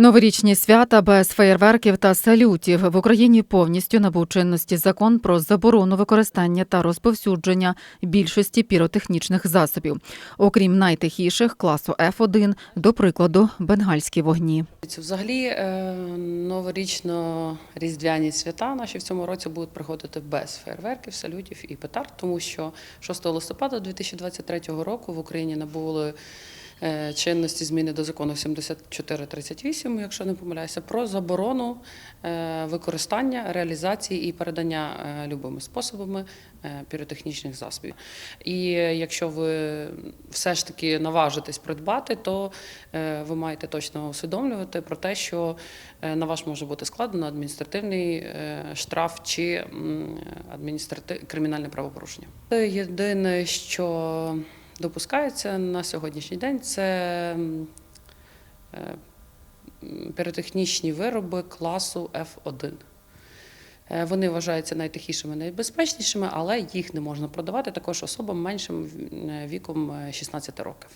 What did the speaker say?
Новорічні свята без феєрверків та салютів в Україні повністю набув чинності закон про заборону використання та розповсюдження більшості піротехнічних засобів, окрім найтихіших класу F1, до прикладу, бенгальські вогні. Взагалі е, новорічно-різдвяні свята наші в цьому році будуть проходити без фейерверків, салютів і петард, тому що 6 листопада 2023 року в Україні набули чинності зміни до закону 7438, якщо не помиляюся, про заборону е, використання, реалізації і передання е, любими способами е, піротехнічних засобів. І е, якщо ви все ж таки наважитесь придбати, то е, ви маєте точно усвідомлювати про те, що е, на вас може бути складено адміністративний е, штраф чи адміністратив... кримінальне правопорушення. Е, Єдине, що допускається на сьогоднішній день, це е, піротехнічні вироби класу F1. Е, Вони вважаються найтихішими, найбезпечнішими, але їх не можна продавати також особам меншим е, віком е, 16 років.